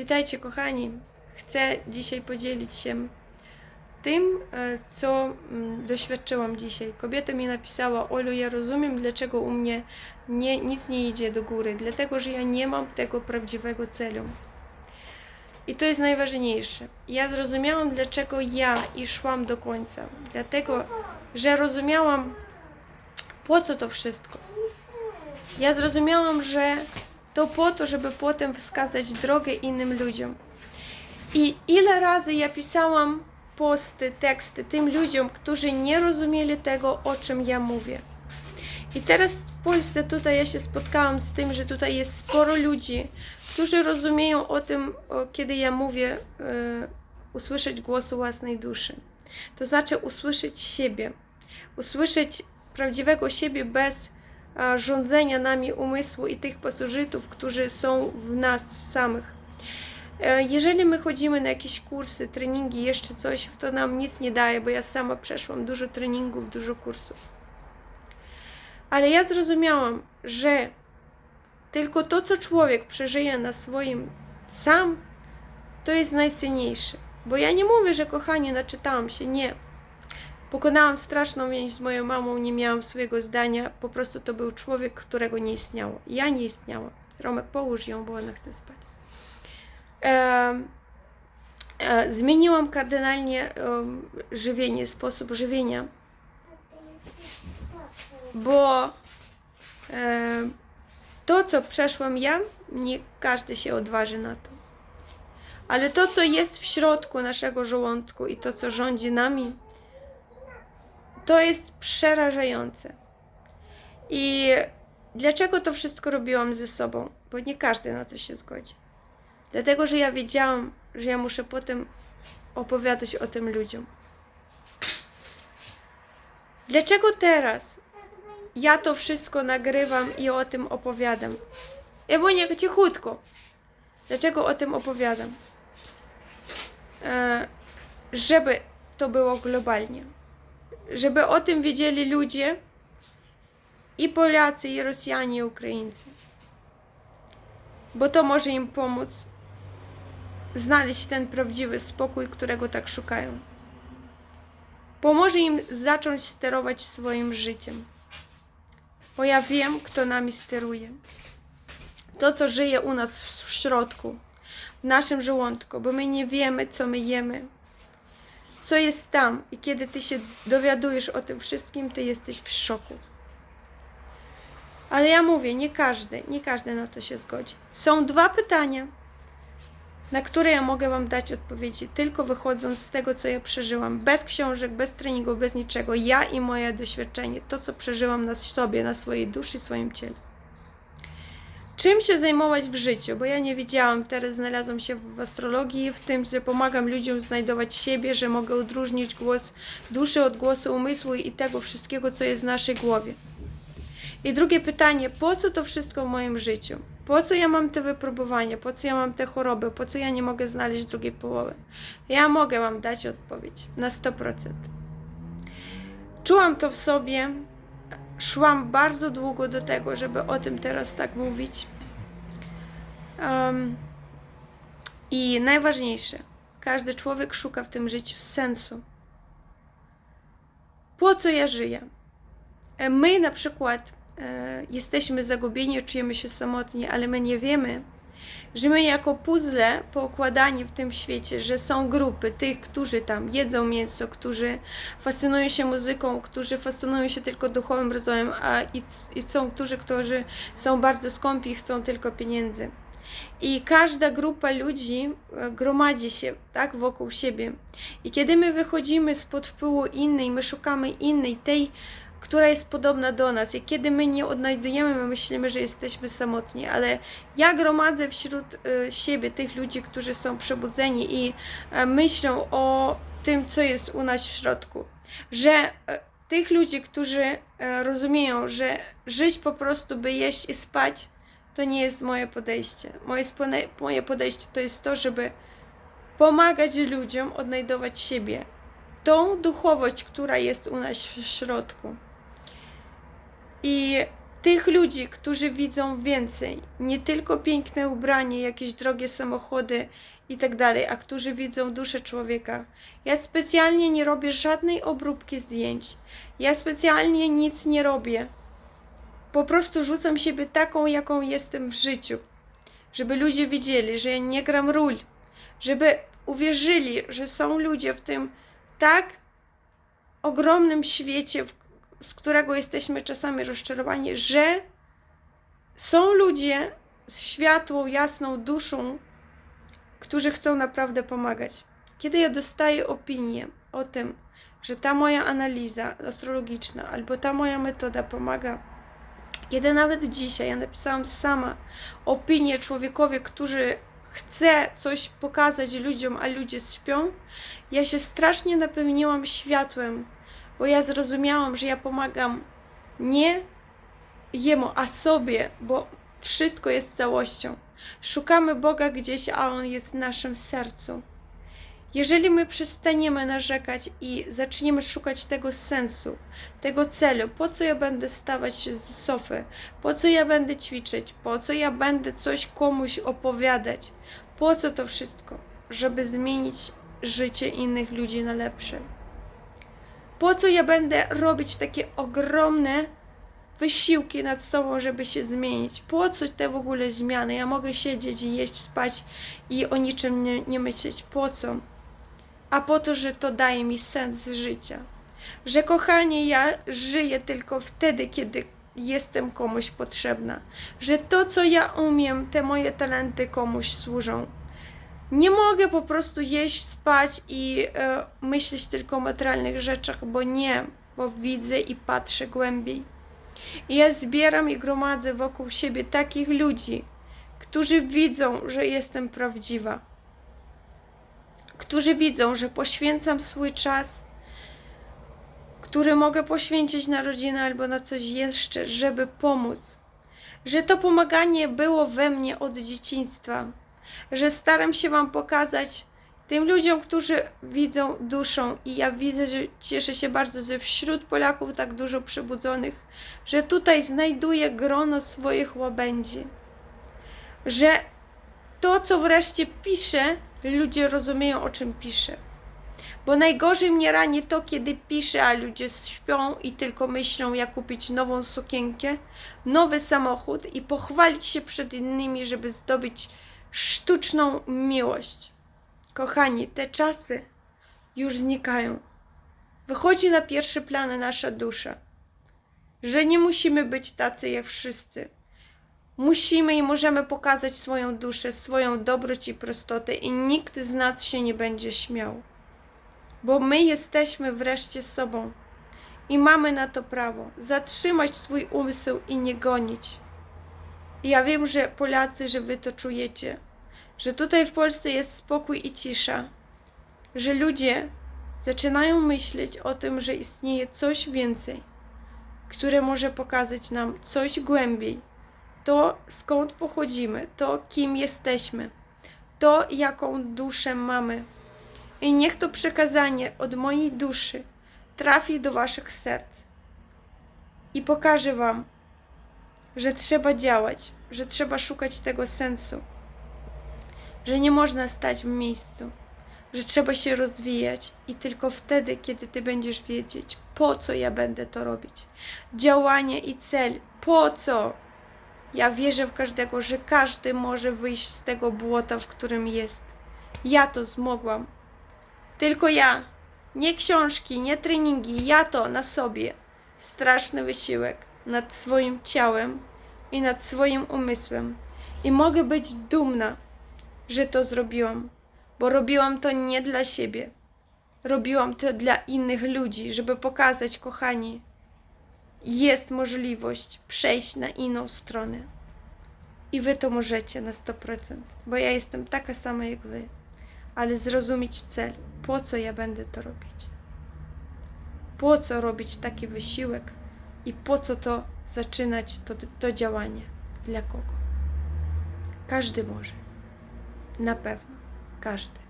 Witajcie kochani. Chcę dzisiaj podzielić się tym, e, co mm, doświadczyłam dzisiaj. Kobieta mi napisała: Olu, ja rozumiem, dlaczego u mnie nie, nic nie idzie do góry, dlatego że ja nie mam tego prawdziwego celu. I to jest najważniejsze. Ja zrozumiałam, dlaczego ja i szłam do końca. Dlatego, że rozumiałam, po co to wszystko. Ja zrozumiałam, że to po to, żeby potem wskazać drogę innym ludziom. I ile razy ja pisałam posty, teksty tym ludziom, którzy nie rozumieli tego, o czym ja mówię. I teraz w Polsce tutaj ja się spotkałam z tym, że tutaj jest sporo ludzi, którzy rozumieją o tym, kiedy ja mówię, e, usłyszeć głosu własnej duszy. To znaczy usłyszeć siebie, usłyszeć prawdziwego siebie bez rządzenia nami umysłu i tych pasożytów, którzy są w nas samych. E, Jeżeli my chodzimy na jakieś kursy, treningi, jeszcze coś, to nam nic nie daje, bo ja sama przeszłam dużo treningów, dużo kursów. Ale ja zrozumiałam, że tylko to, co człowiek przeżyje na swoim sam, to jest najcenniejsze. Bo ja nie mówię, że kochanie, naczytałam się, nie. Pokonałam straszną więź z moją mamą, nie miałam swojego zdania, po prostu to był człowiek, którego nie istniało. Ja nie istniałam. Romek, połóż ją, bo ona chce spać. E, zmieniłam kardynalnie żywienie, sposób żywienia, bo to, co przeszłam ja, nie każdy się odważy na to. Ale to, co jest w środku naszego żołądku i to, co rządzi nami, to jest przerażające. I dlaczego to wszystko robiłam ze sobą? Bo nie każdy na to się zgodzi. Dlatego, że ja wiedziałam, że ja muszę potem opowiadać o tym ludziom. Dlaczego teraz ja to wszystko nagrywam i o tym opowiadam? Ewunia, cichutko. Dlaczego o tym opowiadam? E, żeby to było globalnie. Żeby o tym wiedzieli ludzie i Polacy, i Rosjanie, i Ukraińcy. Bo to może im pomóc znaleźć ten prawdziwy spokój, którego tak szukają. Pomoże im zacząć sterować swoim życiem. Bo ja wiem, kto nami steruje. To, co żyje u nas w środku, w naszym żołądku, bo my nie wiemy, co my jemy, co jest tam. I kiedy ty się dowiadujesz o tym wszystkim, ty jesteś w szoku. Ale ja mówię, nie każdy, nie każdy na to się zgodzi. Są dwa pytania, na które ja mogę Wam dać odpowiedzi, tylko wychodząc z tego, co ja przeżyłam. Bez książek, bez treningu, bez niczego. Ja i moje doświadczenie, to, co przeżyłam na sobie, na swojej duszy, swoim ciele. Czym się zajmować w życiu? Bo ja nie wiedziałam, teraz znalazłam się w astrologii, w tym, że pomagam ludziom znajdować siebie, że mogę odróżnić głos duszy od głosu umysłu i tego wszystkiego, co jest w naszej głowie. I drugie pytanie, po co to wszystko w moim życiu? Po co ja mam te wypróbowania? Po co ja mam te choroby? Po co ja nie mogę znaleźć drugiej połowy? Ja mogę Wam dać odpowiedź na 100%. Czułam to w sobie, szłam bardzo długo do tego, żeby o tym teraz tak mówić. Um, I najważniejsze, każdy człowiek szuka w tym życiu sensu. Po co ja żyję? E, My na przykład e, jesteśmy zagubieni, czujemy się samotni, ale my nie wiemy, że my jako puzzle poukładani w tym świecie, że są grupy tych, którzy tam jedzą mięso, którzy fascynują się muzyką, którzy fascynują się tylko duchowym rozwojem, a i, i są którzy, którzy są bardzo skąpi i chcą tylko pieniędzy. I każda grupa ludzi e, gromadzi się tak wokół siebie. I kiedy my wychodzimy spod wpływu innej, my szukamy innej, tej, która jest podobna do nas. I kiedy my nie odnajdujemy, my myślimy, że jesteśmy samotni, ale ja gromadzę wśród e, siebie tych ludzi, którzy są przebudzeni i e, myślą o tym, co jest u nas w środku. Że e, tych ludzi, którzy e, rozumieją, że żyć po prostu, by jeść i spać, to nie jest moje podejście. Moje, moje podejście to jest to, żeby pomagać ludziom odnajdować siebie. Tą duchowość, która jest u nas w środku. Tych ludzi, którzy widzą więcej, nie tylko piękne ubranie, jakieś drogie samochody i tak dalej, a którzy widzą duszę człowieka. Ja specjalnie nie robię żadnej obróbki zdjęć. Ja specjalnie nic nie robię. Po prostu rzucam siebie taką, jaką jestem w życiu. Żeby ludzie wiedzieli, że ja nie gram ról. Żeby uwierzyli, że są ludzie w tym tak ogromnym świecie, w- z którego jesteśmy czasami rozczarowani, że są ludzie z światłą, jasną duszą, którzy chcą naprawdę pomagać. Kiedy ja dostaję opinię o tym, że ta moja analiza astrologiczna albo ta moja metoda pomaga, kiedy nawet dzisiaj ja napisałam sama opinię człowiekowi, który chce coś pokazać ludziom, a ludzie śpią, ja się strasznie napełniłam światłem, bo ja zrozumiałam, że ja pomagam nie jemu, a sobie, bo wszystko jest całością. Szukamy Boga gdzieś, a On jest w naszym sercu. Jeżeli my przestaniemy narzekać i zaczniemy szukać tego sensu, tego celu, po co ja będę stawać z sofy, po co ja będę ćwiczyć, po co ja będę coś komuś opowiadać, po co to wszystko, żeby zmienić życie innych ludzi na lepsze. Po co ja będę robić takie ogromne wysiłki nad sobą, żeby się zmienić? Po co te w ogóle zmiany? Ja mogę siedzieć i jeść, spać i o niczym nie, nie myśleć. Po co? A po to, że to daje mi sens życia. Że kochanie, ja żyję tylko wtedy, kiedy jestem komuś potrzebna. Że to, co ja umiem, te moje talenty komuś służą. Nie mogę po prostu jeść, spać i e, myśleć tylko o materialnych rzeczach, bo nie, bo widzę i patrzę głębiej. I ja zbieram i gromadzę wokół siebie takich ludzi, którzy widzą, że jestem prawdziwa, którzy widzą, że poświęcam swój czas, który mogę poświęcić na rodzinę albo na coś jeszcze, żeby pomóc. Że to pomaganie było we mnie od dzieciństwa, że staram się Wam pokazać tym ludziom, którzy widzą duszą i ja widzę, że cieszę się bardzo, że wśród Polaków tak dużo przebudzonych, że tutaj znajduję grono swoich łabędzi, że to, co wreszcie piszę, ludzie rozumieją, o czym piszę. Bo najgorzej mnie rani to, kiedy piszę, a ludzie śpią i tylko myślą, jak kupić nową sukienkę, nowy samochód i pochwalić się przed innymi, żeby zdobyć sztuczną miłość. Kochani, te czasy już znikają. Wychodzi na pierwszy plan nasza dusza, że nie musimy być tacy jak wszyscy. Musimy i możemy pokazać swoją duszę, swoją dobroć i prostotę, i nikt z nas się nie będzie śmiał, bo my jesteśmy wreszcie sobą i mamy na to prawo zatrzymać swój umysł i nie gonić. Ja wiem, że Polacy, że wy to czujecie, że tutaj w Polsce jest spokój i cisza, że ludzie zaczynają myśleć o tym, że istnieje coś więcej, które może pokazać nam coś głębiej, to skąd pochodzimy, to kim jesteśmy, to jaką duszę mamy. I niech to przekazanie od mojej duszy trafi do waszych serc i pokaże wam, że trzeba działać, że trzeba szukać tego sensu, że nie można stać w miejscu, że trzeba się rozwijać i tylko wtedy, kiedy ty będziesz wiedzieć, po co ja będę to robić, działanie i cel, po co. Ja wierzę w każdego, że każdy może wyjść z tego błota, w którym jest. Ja to zmogłam. Tylko ja. Nie książki, nie treningi, ja to na sobie. Straszny wysiłek nad swoim ciałem i nad swoim umysłem. I mogę być dumna, że to zrobiłam, bo robiłam to nie dla siebie. Robiłam to dla innych ludzi, żeby pokazać, kochani, jest możliwość przejść na inną stronę. I wy to możecie na 100%, bo ja jestem taka sama jak wy, ale zrozumieć cel, po co ja będę to robić. Po co robić taki wysiłek i po co to zaczynać to, to działanie? Dla kogo? Każdy może. Na pewno. Każdy.